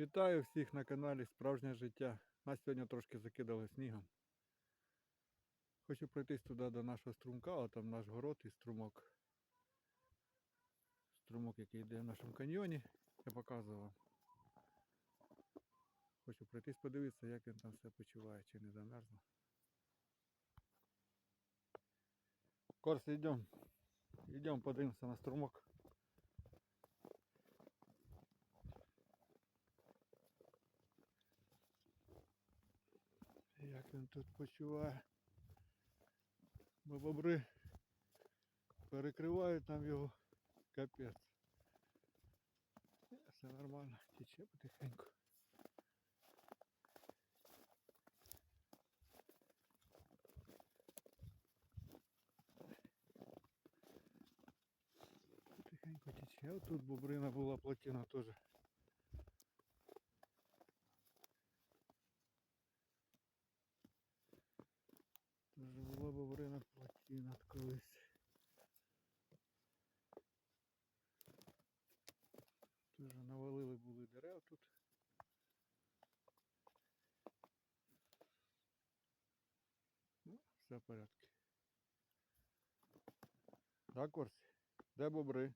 Вітаю всіх на каналі Справжнє життя. Нас сьогодні трошки закидали снігом. Хочу пройтись туди до нашого струмка, а там наш город і струмок. Струмок, який йде в нашому каньйоні, я показував. Хочу пройтись подивитися, як він там все почуває, чи не замерзло. Корс, йдемо. Йдемо подивимося на струмок. Він тут почуває. Бо бобри перекривають там його капець. Все нормально, тече потихеньку. Потихеньку тече. Тут бобрина була плотина. Теж були дерев тут. Ну, все в порядку. Так, Корсі? Де бобри?